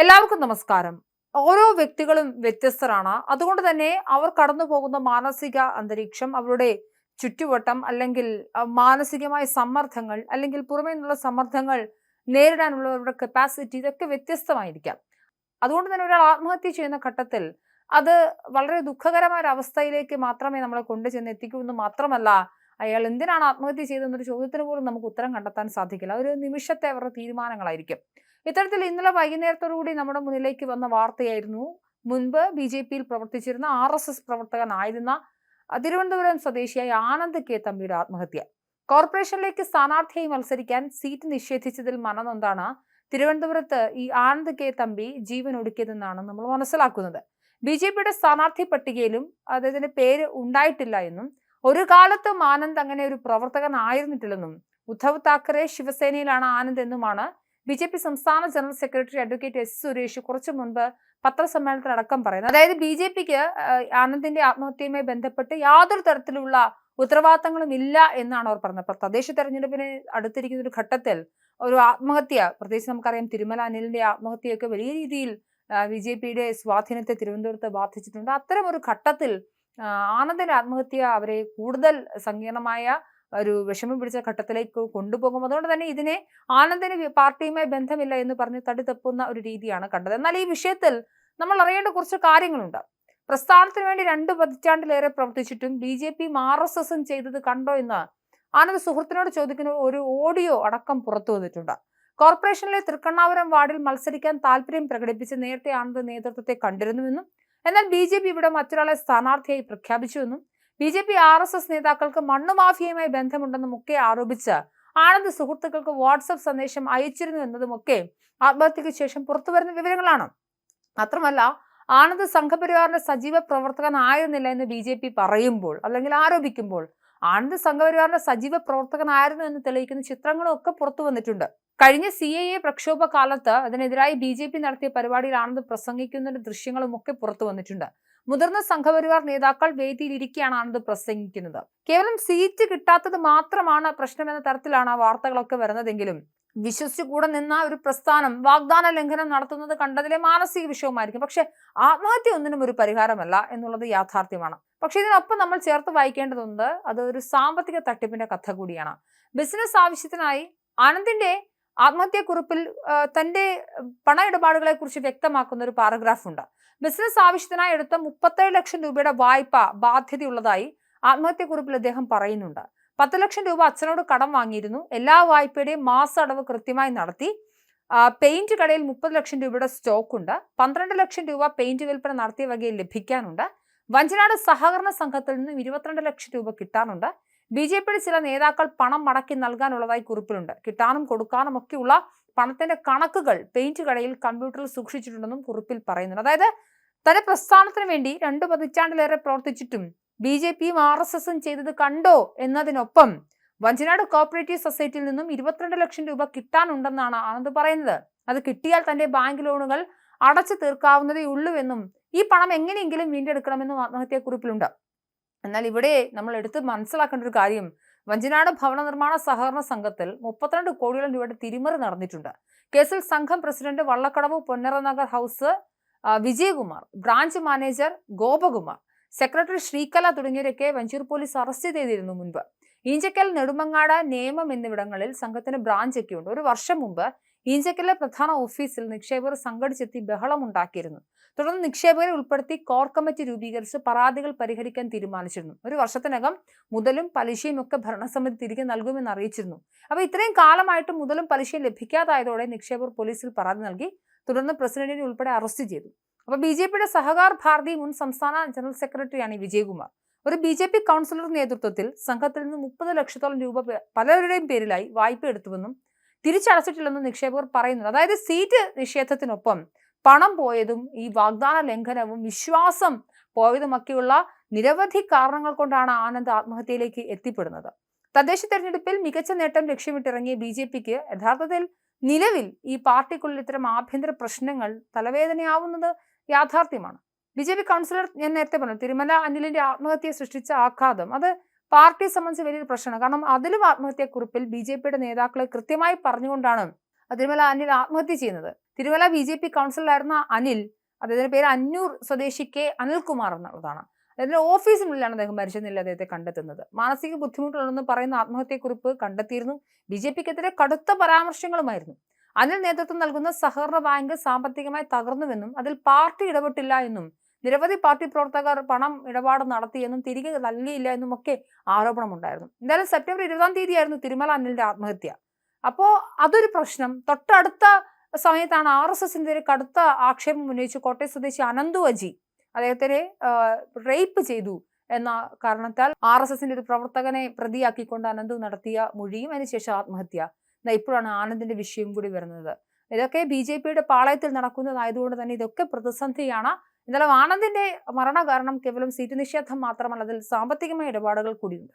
എല്ലാവർക്കും നമസ്കാരം. ഓരോ വ്യക്തികളും വ്യത്യസ്തരാണ്. അതുകൊണ്ട് തന്നെ അവർ കടന്നു പോകുന്ന മാനസിക അന്തരീക്ഷം അവരുടെ ചുറ്റുവട്ടം അല്ലെങ്കിൽ മാനസികമായ സമ്മർദ്ദങ്ങൾ അല്ലെങ്കിൽ പുറമേ നിന്നുള്ള സമ്മർദ്ദങ്ങൾ നേരിടാനുള്ള അവരുടെ കപ്പാസിറ്റി ഇതൊക്കെ വ്യത്യസ്തമായിരിക്കാം. അതുകൊണ്ട് തന്നെ ഒരാൾ ആത്മഹത്യ ചെയ്യുന്ന ഘട്ടത്തിൽ അത് വളരെ ദുഃഖകരമായ ഒരു അവസ്ഥയിലേക്ക് മാത്രമേ നമ്മളെ കൊണ്ടുചെന്ന് എത്തിക്കൂ എന്ന് മാത്രമല്ല അയാൾ എന്തിനാണ് ആത്മഹത്യ ചെയ്തതെന്നൊരു ചോദ്യത്തിന് പോലും നമുക്ക് ഉത്തരം കണ്ടെത്താൻ സാധിക്കില്ല. ഒരു നിമിഷത്തെ അവരുടെ തീരുമാനങ്ങളായിരിക്കും. ഇത്തരത്തിൽ ഇന്നലെ വൈകുന്നേരത്തോടുകൂടി നമ്മുടെ മുന്നിലേക്ക് വന്ന വാർത്തയായിരുന്നു. മുൻപ് ബി ജെ പിയിൽ പ്രവർത്തിച്ചിരുന്ന ആർ എസ് എസ് പ്രവർത്തകനായിരുന്ന തിരുവനന്തപുരം സ്വദേശിയായ ആനന്ദ് കെ തമ്പിയുടെ ആത്മഹത്യ. കോർപ്പറേഷനിലേക്ക് സ്ഥാനാർത്ഥിയായി മത്സരിക്കാൻ സീറ്റ് നിഷേധിച്ചതിൽ മനനൊന്താണ് തിരുവനന്തപുരത്ത് ഈ ആനന്ദ് കെ തമ്പി ജീവൻ ഒടുക്കിയതെന്നാണ് നമ്മൾ മനസ്സിലാക്കുന്നത്. ബി ജെ പിയുടെ സ്ഥാനാർത്ഥി പട്ടികയിലും അദ്ദേഹത്തിന്റെ പേര് ഉണ്ടായിട്ടില്ല എന്നും ഒരു കാലത്തും ആനന്ദ് അങ്ങനെ ഒരു പ്രവർത്തകനായിരുന്നിട്ടില്ലെന്നും ഉദ്ധവ് താക്കറെ ശിവസേനയിലാണ് ആനന്ദ് എന്നുമാണ് ബി ജെ പി സംസ്ഥാന general secretary advocate S Suresh കുറച്ചു മുൻപ് പത്രസമ്മേളനത്തിൽ അടക്കം പറയുന്നത് അതായത് ബി ജെ പിക്ക് ആനന്ദിന്റെ ആത്മഹത്യയുമായി ബന്ധപ്പെട്ട് യാതൊരു തരത്തിലുള്ള ഉത്തരവാദിത്തങ്ങളും ഇല്ല എന്നാണ് അവർ പറഞ്ഞത്. അപ്പൊ തദ്ദേശ തെരഞ്ഞെടുപ്പിന് അടുത്തിരിക്കുന്ന ഒരു ഘട്ടത്തിൽ ഒരു ആത്മഹത്യ പ്രത്യേകിച്ച് നമുക്കറിയാം തിരുമല അനിലിന്റെ ആത്മഹത്യയൊക്കെ വലിയ രീതിയിൽ ബി ജെ പിയുടെ സ്വാധീനത്തെ തിരുവനന്തപുരത്ത് ബാധിച്ചിട്ടുണ്ട്. അത്തരം ഒരു ഘട്ടത്തിൽ ആനന്ദിന്റെ ആത്മഹത്യ അവരെ കൂടുതൽ സങ്കീർണമായ ഒരു വിഷമം പിടിച്ച ഘട്ടത്തിലേക്ക് കൊണ്ടുപോകും. അതുകൊണ്ട് തന്നെ ഇതിനെ ആനന്ദിന് പാർട്ടിയുമായി ബന്ധമില്ല എന്ന് പറഞ്ഞ് തടി തപ്പുന്ന ഒരു രീതിയാണ് കണ്ടത്. എന്നാൽ ഈ വിഷയത്തിൽ നമ്മൾ അറിയേണ്ട കുറച്ച് കാര്യങ്ങളുണ്ട്. പ്രസ്ഥാനത്തിന് വേണ്ടി രണ്ട് പതിറ്റാണ്ടിലേറെ പ്രവർത്തിച്ചിട്ടും ബി ജെ പിയും ആർ എസ് എസും ചെയ്തത് കണ്ടോ എന്ന് ആനന്ദ് സുഹൃത്തിനോട് ചോദിക്കുന്ന ഒരു ഓഡിയോ അടക്കം പുറത്തു വന്നിട്ടുണ്ട്. കോർപ്പറേഷനിലെ തൃക്കണ്ണാപുരം വാർഡിൽ മത്സരിക്കാൻ താല്പര്യം പ്രകടിപ്പിച്ച് നേരത്തെ ആനന്ദ് നേതൃത്വത്തെ കണ്ടിരുന്നുവെന്നും എന്നാൽ ബി ജെ പി ഇവിടെ മറ്റൊരാളെ സ്ഥാനാർത്ഥിയായി പ്രഖ്യാപിച്ചുവെന്നും B J P R S S നേതാക്കൾക്ക് മണ്ണു മാഫിയയുമായി ബന്ധമുണ്ടെന്നും ഒക്കെ ആരോപിച്ച് ആനന്ദ് സുഹൃത്തുക്കൾക്ക് വാട്സപ്പ് സന്ദേശം അയച്ചിരുന്നു എന്നതുമൊക്കെ ആത്മഹത്യക്ക് ശേഷം പുറത്തുവരുന്ന വിവരങ്ങളാണ്. മാത്രമല്ല ആനന്ദ് സംഘപരിവാറിന്റെ സജീവ പ്രവർത്തകനായിരുന്നില്ല എന്ന് ബി ജെ പി പറയുമ്പോൾ അല്ലെങ്കിൽ ആരോപിക്കുമ്പോൾ ആനന്ദ് സംഘപരിവാറിന്റെ സജീവ പ്രവർത്തകനായിരുന്നു എന്ന് തെളിയിക്കുന്ന ചിത്രങ്ങളും ഒക്കെ പുറത്തു വന്നിട്ടുണ്ട്. കഴിഞ്ഞ സി എ എ പ്രക്ഷോഭ കാലത്ത് അതിനെതിരായി ബി ജെ പി നടത്തിയ പരിപാടിയിൽ ആനന്ദ് പ്രസംഗിക്കുന്നതിന്റെ ദൃശ്യങ്ങളും ഒക്കെ പുറത്തു വന്നിട്ടുണ്ട്. മുതിർന്ന സംഘപരിവാർ നേതാക്കൾ വേദിയിലിരിക്കുകയാണ് ആനന്ദ് പ്രസംഗിക്കുന്നത്. കേവലം സീറ്റ് കിട്ടാത്തത് മാത്രമാണ് പ്രശ്നമെന്ന തരത്തിലാണ് വാർത്തകളൊക്കെ വരുന്നതെങ്കിലും വിശ്വസിച്ചു കൂടെ നിന്ന ഒരു പ്രസ്ഥാനം വാഗ്ദാന ലംഘനം നടത്തുന്നത് കണ്ടതിലെ മാനസിക വിഷയവുമായിരിക്കും പക്ഷെ ആത്മഹത്യ ഒന്നിനും ഒരു പരിഹാരമല്ല എന്നുള്ളത് യാഥാർത്ഥ്യമാണ്. പക്ഷെ ഇതിനൊപ്പം നമ്മൾ ചേർത്ത് വായിക്കേണ്ടതുണ്ട് അത് ഒരു സാമ്പത്തിക തട്ടിപ്പിന്റെ കഥ കൂടിയാണ്. ബിസിനസ് ആവശ്യത്തിനായി ആനന്ദിന്റെ ആത്മഹത്യക്കുറിപ്പിൽ തന്റെ പണ ഇടപാടുകളെ കുറിച്ച് വ്യക്തമാക്കുന്ന ഒരു പാരഗ്രാഫ് ഉണ്ട് ബിസിനസ് ആവശ്യത്തിനായി എടുത്ത മുപ്പത്തേഴ് ലക്ഷം രൂപയുടെ വായ്പ ബാധ്യതയുള്ളതായി ആത്മഹത്യക്കുറിപ്പിൽ അദ്ദേഹം പറയുന്നുണ്ട്. പത്ത് ലക്ഷം രൂപ അച്ഛനോട് കടം വാങ്ങിയിരുന്നു. എല്ലാ വായ്പയുടെയും മാസ അടവ് കൃത്യമായി നടത്തി. പെയിന്റ് കടയിൽ മുപ്പത് ലക്ഷം രൂപയുടെ സ്റ്റോക്ക് ഉണ്ട് പന്ത്രണ്ട് ലക്ഷം രൂപ പെയിന്റ് വിൽപ്പന നടത്തിയ വകയിൽ ലഭിക്കാനുണ്ട്. വഞ്ചനാട് സഹകരണ സംഘത്തിൽ നിന്നും ഇരുപത്തിരണ്ട് ലക്ഷം രൂപ കിട്ടാനുണ്ട് ബി ജെ പിയുടെ ചില നേതാക്കൾ പണം മടക്കി നൽകാനുള്ളതായി കുറിപ്പിലുണ്ട്. കിട്ടാനും കൊടുക്കാനും ഒക്കെയുള്ള പണത്തിന്റെ കണക്കുകൾ പെയിന്റ് കടയിൽ കമ്പ്യൂട്ടറിൽ സൂക്ഷിച്ചിട്ടുണ്ടെന്നും കുറിപ്പിൽ പറയുന്നുണ്ട്. അതായത് തന്റെ പ്രസ്ഥാനത്തിന് വേണ്ടി രണ്ടു പതിറ്റാണ്ടിലേറെ പ്രവർത്തിച്ചിട്ടും ബി ജെ പിയും ആർ എസ് എസും ചെയ്തത് കണ്ടോ എന്നതിനൊപ്പം വഞ്ചനാട് കോപ്പറേറ്റീവ് സൊസൈറ്റിയിൽ നിന്നും ഇരുപത്തിരണ്ട് ലക്ഷം രൂപ കിട്ടാനുണ്ടെന്നാണ് ആനന്ദ് പറയുന്നത്. അത് കിട്ടിയാൽ തന്റെ ബാങ്ക് ലോണുകൾ അടച്ചു തീർക്കാവുന്നതേ ഉള്ളൂ എന്നും ഈ പണം എങ്ങനെയെങ്കിലും വീണ്ടെടുക്കണമെന്നും ആത്മഹത്യാക്കുറിപ്പിലുണ്ട്. എന്നാൽ ഇവിടെ നമ്മൾ എടുത്ത് മനസ്സിലാക്കേണ്ട ഒരു കാര്യം വഞ്ചിനാട് ഭവന നിർമ്മാണ സഹകരണ സംഘത്തിൽ മുപ്പത്തിരണ്ട് കോടിയോളം രൂപയുടെ തിരിമറി നടന്നിട്ടുണ്ട്. കേസിൽ സംഘം president Vallakkadavu Ponnaranagar house Vijayakumar branch manager Gopakumar secretary Sreekala തുടങ്ങിയവരൊക്കെ Vanchoor police arrest ചെയ്തിരുന്നു മുൻപ്. ഈഞ്ചക്കൽ നെടുമങ്ങാട് നേമം എന്നിവിടങ്ങളിൽ സംഘത്തിന് ബ്രാഞ്ച് ഒക്കെ ഉണ്ട് ഒരു വർഷം മുമ്പ് ഈഞ്ചക്കലിലെ പ്രധാന ഓഫീസിൽ നിക്ഷേപകർ സംഘടിച്ചെത്തി ബഹളമുണ്ടാക്കിയിരുന്നു. തുടർന്ന് നിക്ഷേപകരെ ഉൾപ്പെടുത്തി കോർ കമ്മിറ്റി രൂപീകരിച്ച് പരാതികൾ പരിഹരിക്കാൻ തീരുമാനിച്ചിരുന്നു. ഒരു വർഷത്തിനകം മുതലും പലിശയും ഒക്കെ ഭരണസമിതി തിരികെ നൽകുമെന്ന് അറിയിച്ചിരുന്നു. അപ്പോൾ ഇത്രയും കാലമായിട്ട് മുതലും പലിശയും ലഭിക്കാതായതോടെ നിക്ഷേപകർ പോലീസിൽ പരാതി നൽകി തുടർന്ന് പ്രസിഡന്റിനെ ഉൾപ്പെടെ അറസ്റ്റ് ചെയ്തു. അപ്പോൾ ബി ജെ പിയുടെ സഹകാർ ഭാരതി മുൻ സംസ്ഥാന ജനറൽ സെക്രട്ടറിയാണ് ഈ വിജയകുമാർ. ഒരു ബി ജെ പി കൗൺസിലർ നേതൃത്വത്തിൽ സംഘത്തിൽ നിന്ന് മുപ്പത് ലക്ഷത്തോളം രൂപ പലരുടെയും പേരിലായി വായ്പ എടുത്തുവെന്നും തിരിച്ചടച്ചിട്ടില്ലെന്നും നിക്ഷേപകർ പറയുന്നു അതായത് സീറ്റ് നിഷേധത്തിനൊപ്പം പണം പോയതും ഈ വാഗ്ദാന ലംഘനവും വിശ്വാസം പോയതുമൊക്കെയുള്ള നിരവധി കാരണങ്ങൾ കൊണ്ടാണ് ആനന്ദ് ആത്മഹത്യയിലേക്ക് എത്തിപ്പെടുന്നത്. തദ്ദേശ തെരഞ്ഞെടുപ്പിൽ മികച്ച നേട്ടം ലക്ഷ്യമിട്ടിറങ്ങിയ ബി ജെ പിക്ക് യഥാർത്ഥത്തിൽ നിലവിൽ ഈ പാർട്ടിക്കുള്ളിൽ ഇത്തരം ആഭ്യന്തര പ്രശ്നങ്ങൾ തലവേദനയാവുന്നത് യാഥാർത്ഥ്യമാണ്. ബി ജെ പി കൗൺസിലർ ഞാൻ നേരത്തെ പറഞ്ഞു തിരുമല അനിലിന്റെ ആത്മഹത്യ സൃഷ്ടിച്ച ആഘാതം അത് പാർട്ടിയെ സംബന്ധിച്ച് വലിയൊരു പ്രശ്നമാണ്. കാരണം അതിലും ആത്മഹത്യക്കുറിപ്പിൽ ബി ജെ പിയുടെ നേതാക്കളെ കൃത്യമായി പറഞ്ഞുകൊണ്ടാണ് തിരുമല അനിൽ ആത്മഹത്യ ചെയ്യുന്നത്. തിരുമല ബി ജെ പി കൗൺസിലറായിരുന്ന അനിൽ അദ്ദേഹത്തിന്റെ പേര് അന്നൂർ സ്വദേശി കെ അനിൽകുമാർ എന്നുള്ളതാണ്. അദ്ദേഹത്തിന്റെ ഓഫീസിനുള്ളിലാണ് അദ്ദേഹം മരിച്ച നില അദ്ദേഹത്തെ കണ്ടെത്തുന്നത്. മാനസിക ബുദ്ധിമുട്ടുകളെന്ന് പറയുന്ന ആത്മഹത്യക്കുറിപ്പ് കണ്ടെത്തിയിരുന്നു. ബി ജെ പിക്കെതിരെ കടുത്ത പരാമർശങ്ങളുമായിരുന്നു. അനിൽ നേതൃത്വം നൽകുന്ന സഹകരണ ബാങ്ക് സാമ്പത്തികമായി തകർന്നുവെന്നും അതിൽ പാർട്ടി ഇടപെട്ടില്ല എന്നും നിരവധി പാർട്ടി പ്രവർത്തകർ പണം ഇടപാട് നടത്തിയെന്നും തിരികെ നൽകിയില്ല എന്നും ഒക്കെ ആരോപണമുണ്ടായിരുന്നു. എന്തായാലും സെപ്റ്റംബർ ഇരുപതാം തീയതിയായിരുന്നു തിരുമല അനിലിന്റെ ആത്മഹത്യ. അപ്പോൾ അതൊരു പ്രശ്നം. തൊട്ടടുത്ത സമയത്താണ് ആർ എസ് എസിനെതിരെ കടുത്ത ആക്ഷേപം ഉന്നയിച്ച് കോട്ടയം സ്വദേശി അനന്തു അജി അദ്ദേഹത്തിനെ റേപ്പ് ചെയ്തു എന്ന കാരണത്താൽ ആർ എസ് എസിന്റെ ഒരു പ്രവർത്തകനെ പ്രതിയാക്കിക്കൊണ്ട് അനന്തു നടത്തിയ മൊഴിയും അതിനുശേഷം ആത്മഹത്യ. ഇപ്പോഴാണ് ആനന്ദിന്റെ വിഷയം കൂടി വരുന്നത്. ഇതൊക്കെ ബി ജെ പിയുടെ പാളയത്തിൽ നടക്കുന്നതായതുകൊണ്ട് തന്നെ ഇതൊക്കെ പ്രതിസന്ധിയാണ് എന്നാലും ആനന്ദിന്റെ മരണ കാരണം കേവലം സീറ്റ് നിഷേധം മാത്രമല്ല അതിൽ സാമ്പത്തികമായ ഇടപാടുകൾ കൂടിയുണ്ട്.